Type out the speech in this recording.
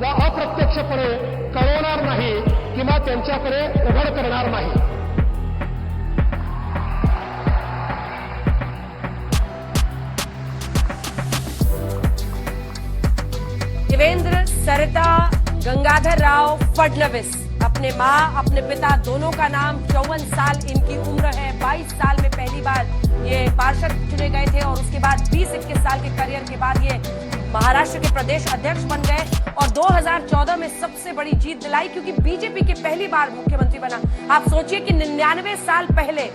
व अप्रत्यक्षपणे कळवणार नाही किंवा त्यांच्याकडे उघड करणार नाही. देवेंद्र, सरिता, गंगाधर राव, फडणवीस, अपने माँ, अपने पिता, दोनों का नाम चौवन साल इनकी उम्र है। 22 साल में पहली बार ये पार्षद चुने गए थे और उसके बाद 20-21 साल के करियर के बाद ये महाराष्ट्र के प्रदेश अध्यक्ष बन गए और 2014 में सबसे बड़ी जीत दिलाई क्योंकि बीजेपी के पहली बार मुख्यमंत्री बना। आप सोचिए कि निन्यानवे साल पहले